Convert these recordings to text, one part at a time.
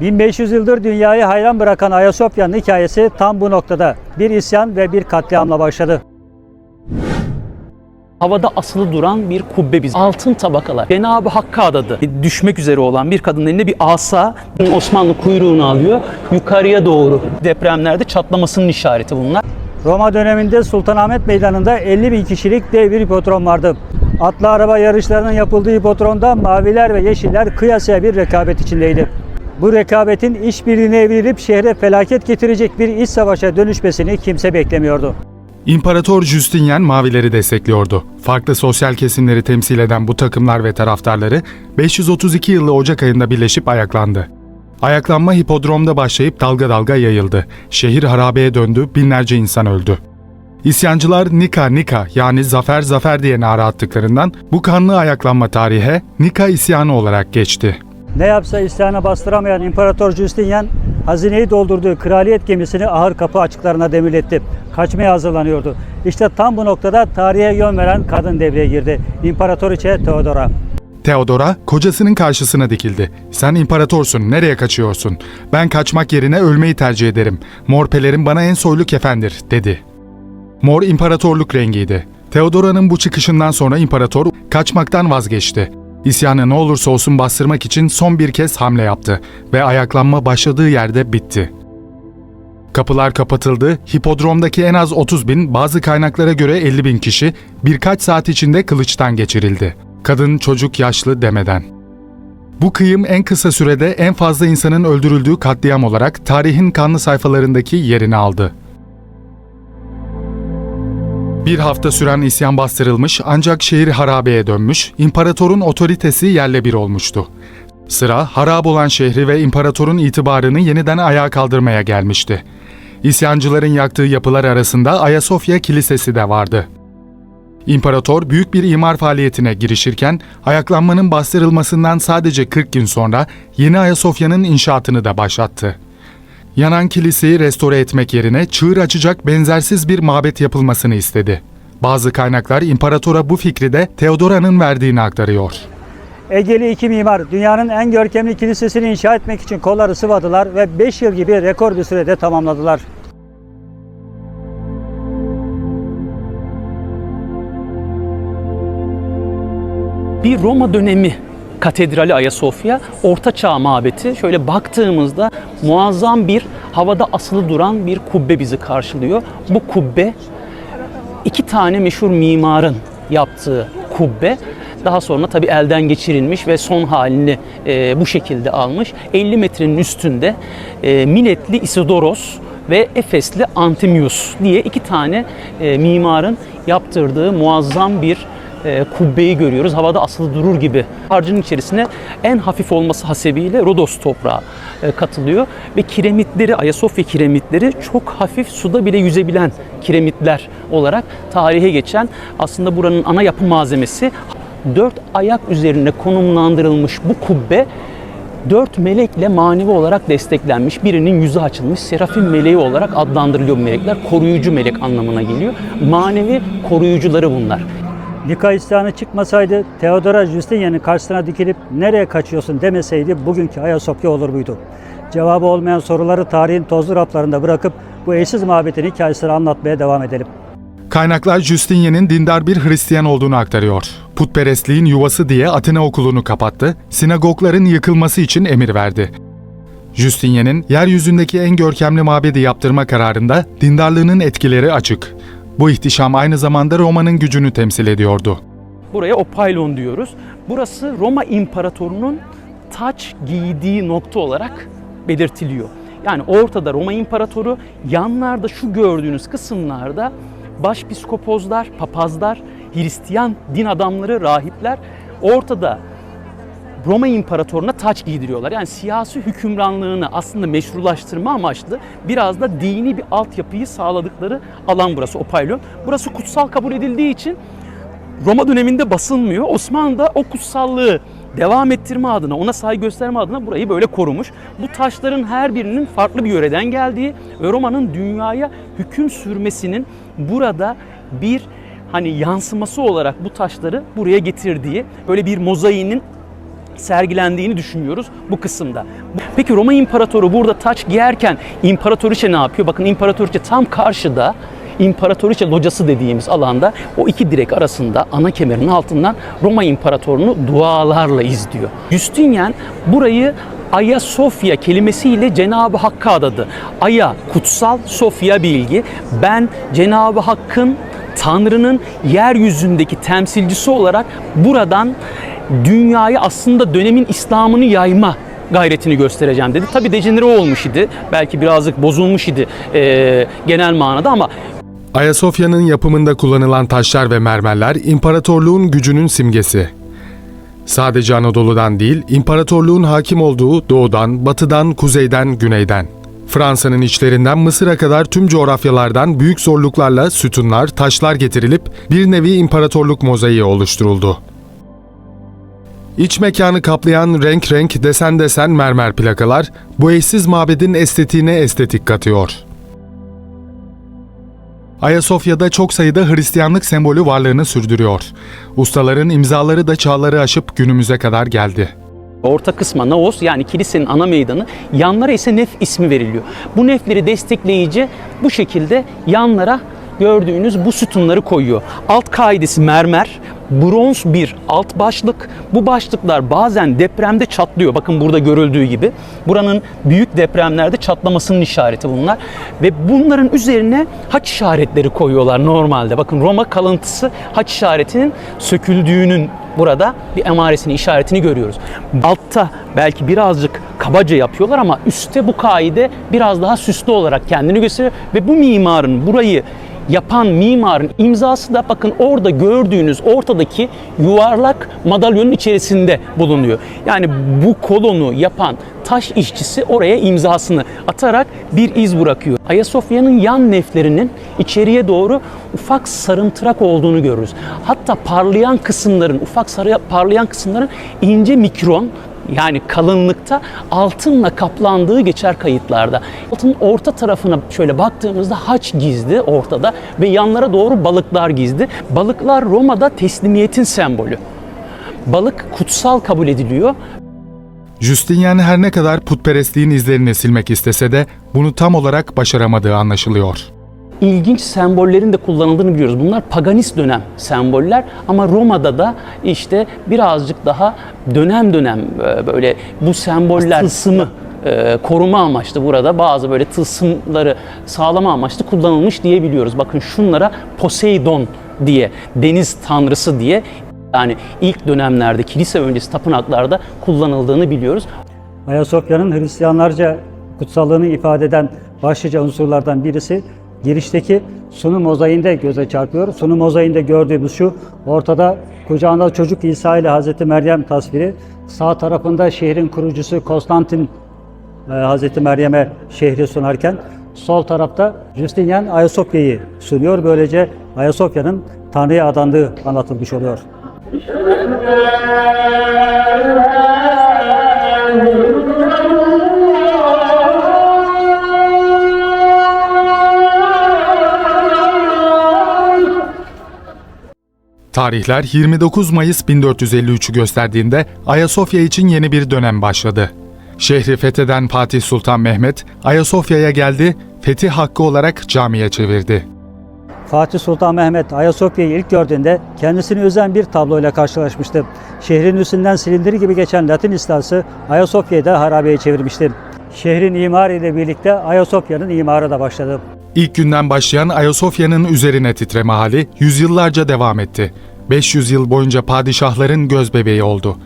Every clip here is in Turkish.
1500 yıldır dünyayı hayran bırakan Ayasofya'nın hikayesi tam bu noktada. Bir isyan ve bir katliamla başladı. Havada asılı duran bir kubbe biz. Altın tabakalar. Cenab-ı Hakk'a adadı. Düşmek üzere olan bir kadının elinde bir asa Osmanlı kuyruğunu alıyor. Yukarıya doğru. Depremlerde çatlamasının işareti bunlar. Roma döneminde Sultanahmet Meydanı'nda 50 bin kişilik dev bir hipodrom vardı. Atlı araba yarışlarının yapıldığı hipodromda maviler ve yeşiller kıyasaya bir rekabet içindeydi. Bu rekabetin işbirliğine evrilip şehre felaket getirecek bir iç savaşa dönüşmesini kimse beklemiyordu. İmparator Justinian mavileri destekliyordu. Farklı sosyal kesimleri temsil eden bu takımlar ve taraftarları 532 yılı Ocak ayında birleşip ayaklandı. Ayaklanma hipodromda başlayıp dalga dalga yayıldı. Şehir harabeye döndü, binlerce insan öldü. İsyancılar Nika Nika yani zafer zafer diye nara attıklarından bu kanlı ayaklanma tarihe Nika isyanı olarak geçti. Ne yapsa isyana bastıramayan İmparator Justinian, hazineyi doldurduğu kraliyet gemisini ahır kapı açıklarına demirletti. Kaçmaya hazırlanıyordu. İşte tam bu noktada tarihe yön veren kadın devreye girdi. İmparatoriçe Theodora. Theodora kocasının karşısına dikildi. Sen imparatorsun, nereye kaçıyorsun? Ben kaçmak yerine ölmeyi tercih ederim. Mor pelerin bana en soylu kefendir, dedi. Mor imparatorluk rengiydi. Theodora'nın bu çıkışından sonra imparator kaçmaktan vazgeçti. İsyanı ne olursa olsun bastırmak için son bir kez hamle yaptı ve ayaklanma başladığı yerde bitti. Kapılar kapatıldı, hipodromdaki en az 30 bin, bazı kaynaklara göre 50 bin kişi birkaç saat içinde kılıçtan geçirildi. Kadın, çocuk, yaşlı demeden. Bu kıyım en kısa sürede en fazla insanın öldürüldüğü katliam olarak tarihin kanlı sayfalarındaki yerini aldı. Bir hafta süren isyan bastırılmış ancak şehir harabeye dönmüş, imparatorun otoritesi yerle bir olmuştu. Sıra harap olan şehri ve imparatorun itibarını yeniden ayağa kaldırmaya gelmişti. İsyancıların yaktığı yapılar arasında Ayasofya Kilisesi de vardı. İmparator büyük bir imar faaliyetine girişirken ayaklanmanın bastırılmasından sadece 40 gün sonra yeni Ayasofya'nın inşaatını da başlattı. Yanan kiliseyi restore etmek yerine çığır açacak benzersiz bir mabet yapılmasını istedi. Bazı kaynaklar imparatora bu fikri de Theodora'nın verdiğini aktarıyor. Egeli iki mimar dünyanın en görkemli kilisesini inşa etmek için kolları sıvadılar ve 5 yıl gibi rekor bir sürede tamamladılar. Bir Roma dönemi katedrali Ayasofya, Orta Çağ mabeti. Şöyle baktığımızda muazzam bir havada asılı duran bir kubbe bizi karşılıyor. Bu kubbe iki tane meşhur mimarın yaptığı kubbe. Daha sonra tabi elden geçirilmiş ve son halini e, bu şekilde almış. 50 metrenin üstünde e, Miletli Isidoros ve Efesli Antimius diye iki tane e, mimarın yaptırdığı muazzam bir e, kubbeyi görüyoruz. Havada asılı durur gibi. Harcın içerisine en hafif olması hasebiyle Rodos toprağı e, katılıyor ve kiremitleri, Ayasofya kiremitleri çok hafif suda bile yüzebilen kiremitler olarak tarihe geçen aslında buranın ana yapı malzemesi. Dört ayak üzerine konumlandırılmış bu kubbe dört melekle manevi olarak desteklenmiş. Birinin yüzü açılmış. Serafim meleği olarak adlandırılıyor melekler. Koruyucu melek anlamına geliyor. Manevi koruyucuları bunlar. Nika isyanı çıkmasaydı Theodora Justinian'ın karşısına dikilip nereye kaçıyorsun demeseydi bugünkü Ayasofya olur muydu? Cevabı olmayan soruları tarihin tozlu raflarında bırakıp bu eşsiz mabetin hikayesini anlatmaya devam edelim. Kaynaklar Justinian'in dindar bir Hristiyan olduğunu aktarıyor. Putperestliğin yuvası diye Atina okulunu kapattı, sinagogların yıkılması için emir verdi. Justinian'in yeryüzündeki en görkemli mabedi yaptırma kararında dindarlığının etkileri açık. Bu ihtişam aynı zamanda Roma'nın gücünü temsil ediyordu. Buraya Opaylon diyoruz. Burası Roma İmparatoru'nun taç giydiği nokta olarak belirtiliyor. Yani ortada Roma İmparatoru, yanlarda şu gördüğünüz kısımlarda başpiskopozlar, papazlar, Hristiyan din adamları, rahipler ortada Roma İmparatoruna taç giydiriyorlar. Yani siyasi hükümranlığını aslında meşrulaştırma amaçlı biraz da dini bir altyapıyı sağladıkları alan burası Opaylon. Burası kutsal kabul edildiği için Roma döneminde basılmıyor. Osmanlı da o kutsallığı devam ettirme adına, ona saygı gösterme adına burayı böyle korumuş. Bu taşların her birinin farklı bir yöreden geldiği ve Roma'nın dünyaya hüküm sürmesinin burada bir hani yansıması olarak bu taşları buraya getirdiği, böyle bir mozaiğinin sergilendiğini düşünüyoruz bu kısımda. Peki Roma İmparatoru burada taç giyerken İmparatoriçe ne yapıyor? Bakın İmparatoriçe tam karşıda İmparatoriçe locası dediğimiz alanda o iki direk arasında ana kemerin altından Roma İmparatorunu dualarla izliyor. Justinian burayı Ayasofya kelimesiyle Cenab-ı Hakk'a adadı. Aya kutsal, Sofya bilgi. Ben Cenab-ı Hakk'ın Tanrı'nın yeryüzündeki temsilcisi olarak buradan dünyayı aslında dönemin İslam'ını yayma gayretini göstereceğim dedi. Tabi dejenere olmuş idi. Belki birazcık bozulmuş idi e, genel manada ama Ayasofya'nın yapımında kullanılan taşlar ve mermerler imparatorluğun gücünün simgesi. Sadece Anadolu'dan değil, imparatorluğun hakim olduğu doğudan, batıdan, kuzeyden, güneyden. Fransa'nın içlerinden Mısır'a kadar tüm coğrafyalardan büyük zorluklarla sütunlar, taşlar getirilip bir nevi imparatorluk mozaiği oluşturuldu. İç mekanı kaplayan renk renk desen desen mermer plakalar bu eşsiz mabedin estetiğine estetik katıyor. Ayasofya'da çok sayıda Hristiyanlık sembolü varlığını sürdürüyor. Ustaların imzaları da çağları aşıp günümüze kadar geldi. Orta kısma Naos yani kilisenin ana meydanı, yanlara ise nef ismi veriliyor. Bu nefleri destekleyici bu şekilde yanlara gördüğünüz bu sütunları koyuyor. Alt kaidesi mermer, bronz bir alt başlık. Bu başlıklar bazen depremde çatlıyor. Bakın burada görüldüğü gibi. Buranın büyük depremlerde çatlamasının işareti bunlar. Ve bunların üzerine haç işaretleri koyuyorlar normalde. Bakın Roma kalıntısı haç işaretinin söküldüğünün burada bir emaresini, işaretini görüyoruz. Altta belki birazcık kabaca yapıyorlar ama üstte bu kaide biraz daha süslü olarak kendini gösteriyor ve bu mimarın burayı yapan mimarın imzası da bakın orada gördüğünüz ortadaki yuvarlak madalyonun içerisinde bulunuyor. Yani bu kolonu yapan taş işçisi oraya imzasını atarak bir iz bırakıyor. Ayasofya'nın yan neflerinin içeriye doğru ufak sarımtırak olduğunu görürüz. Hatta parlayan kısımların, ufak sarı parlayan kısımların ince mikron yani kalınlıkta altınla kaplandığı geçer kayıtlarda. Altının orta tarafına şöyle baktığımızda haç gizli ortada ve yanlara doğru balıklar gizli. Balıklar Roma'da teslimiyetin sembolü. Balık kutsal kabul ediliyor. Justinian her ne kadar putperestliğin izlerini silmek istese de bunu tam olarak başaramadığı anlaşılıyor. İlginç sembollerin de kullanıldığını biliyoruz. Bunlar paganist dönem semboller ama Roma'da da işte birazcık daha dönem dönem e, böyle bu semboller tılsımı e, koruma amaçlı burada bazı böyle tılsımları sağlama amaçlı kullanılmış diyebiliyoruz. Bakın şunlara Poseidon diye, deniz tanrısı diye yani ilk dönemlerde kilise öncesi tapınaklarda kullanıldığını biliyoruz. Ayasofya'nın Hristiyanlarca kutsallığını ifade eden başlıca unsurlardan birisi girişteki sunu mozaiğinde göze çarpıyor. Sunu mozaiğinde gördüğümüz şu, ortada kucağında çocuk İsa ile Hazreti Meryem tasviri, sağ tarafında şehrin kurucusu Konstantin e, Hazreti Meryem'e şehri sunarken sol tarafta Justinian Ayasofya'yı sunuyor. Böylece Ayasofya'nın Tanrı'ya adandığı anlatılmış oluyor. Tarihler 29 Mayıs 1453'ü gösterdiğinde Ayasofya için yeni bir dönem başladı. Şehri fetheden Fatih Sultan Mehmet Ayasofya'ya geldi, fetih hakkı olarak camiye çevirdi. Fatih Sultan Mehmet Ayasofya'yı ilk gördüğünde kendisini üzen bir tabloyla karşılaşmıştı. Şehrin üstünden silindir gibi geçen Latin istilası Ayasofya'yı da harabeye çevirmişti. Şehrin imarı ile birlikte Ayasofya'nın imarı da başladı. İlk günden başlayan Ayasofya'nın üzerine titreme hali yüzyıllarca devam etti. 500 yıl boyunca padişahların gözbebeği oldu.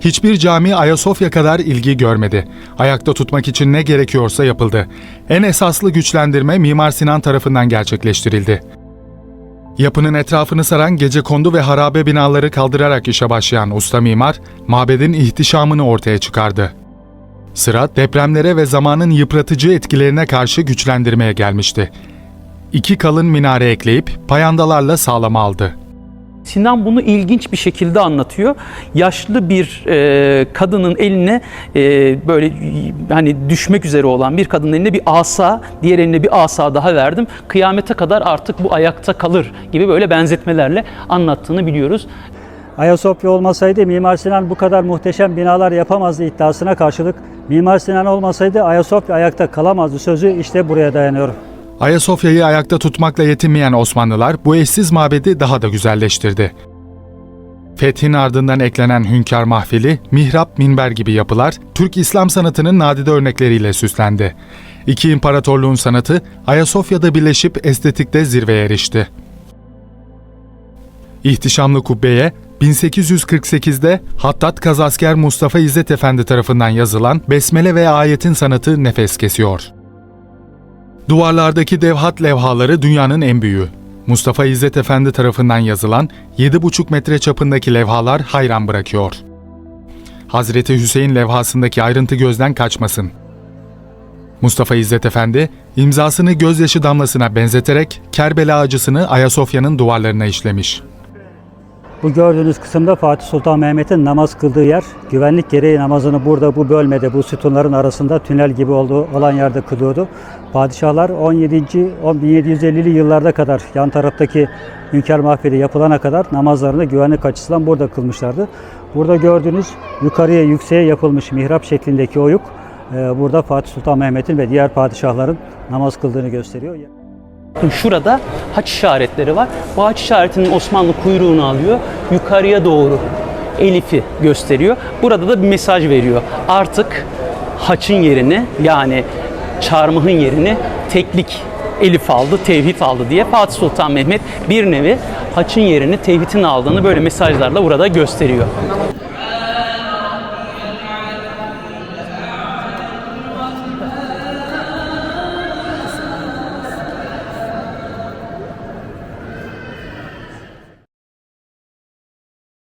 Hiçbir cami Ayasofya kadar ilgi görmedi. Ayakta tutmak için ne gerekiyorsa yapıldı. En esaslı güçlendirme Mimar Sinan tarafından gerçekleştirildi. Yapının etrafını saran gecekondu ve harabe binaları kaldırarak işe başlayan usta mimar, mabedin ihtişamını ortaya çıkardı. Sıra depremlere ve zamanın yıpratıcı etkilerine karşı güçlendirmeye gelmişti. İki kalın minare ekleyip payandalarla sağlama aldı. Sinan bunu ilginç bir şekilde anlatıyor. Yaşlı bir e, kadının eline e, böyle hani düşmek üzere olan bir kadının eline bir asa, diğer eline bir asa daha verdim. Kıyamete kadar artık bu ayakta kalır gibi böyle benzetmelerle anlattığını biliyoruz. Ayasofya olmasaydı Mimar Sinan bu kadar muhteşem binalar yapamazdı iddiasına karşılık Mimar Sinan olmasaydı Ayasofya ayakta kalamazdı sözü işte buraya dayanıyor. Ayasofya'yı ayakta tutmakla yetinmeyen Osmanlılar bu eşsiz mabedi daha da güzelleştirdi. Fethin ardından eklenen hünkâr mahfili, mihrap, minber gibi yapılar Türk İslam sanatının nadide örnekleriyle süslendi. İki imparatorluğun sanatı Ayasofya'da birleşip estetikte zirveye erişti. İhtişamlı kubbeye 1848'de Hattat Kazasker Mustafa İzzet Efendi tarafından yazılan Besmele ve ayetin sanatı nefes kesiyor. Duvarlardaki devhat levhaları dünyanın en büyüğü. Mustafa İzzet Efendi tarafından yazılan 7,5 metre çapındaki levhalar hayran bırakıyor. Hazreti Hüseyin levhasındaki ayrıntı gözden kaçmasın. Mustafa İzzet Efendi imzasını gözyaşı damlasına benzeterek Kerbela acısını Ayasofya'nın duvarlarına işlemiş. Bu gördüğünüz kısımda Fatih Sultan Mehmet'in namaz kıldığı yer. Güvenlik gereği namazını burada bu bölmede bu sütunların arasında tünel gibi olduğu olan yerde kılıyordu. Padişahlar 17. 1750'li yıllarda kadar yan taraftaki Hünkâr Mahfili yapılana kadar namazlarını güvenlik açısından burada kılmışlardı. Burada gördüğünüz yukarıya yükseğe yapılmış mihrap şeklindeki oyuk e, burada Fatih Sultan Mehmet'in ve diğer padişahların namaz kıldığını gösteriyor. Şurada haç işaretleri var. Bu haç işaretinin Osmanlı kuyruğunu alıyor. Yukarıya doğru Elif'i gösteriyor. Burada da bir mesaj veriyor. Artık haçın yerini yani çarmıhın yerini teklik Elif aldı, tevhid aldı diye Fatih Sultan Mehmet bir nevi haçın yerini tevhidin aldığını böyle mesajlarla burada gösteriyor.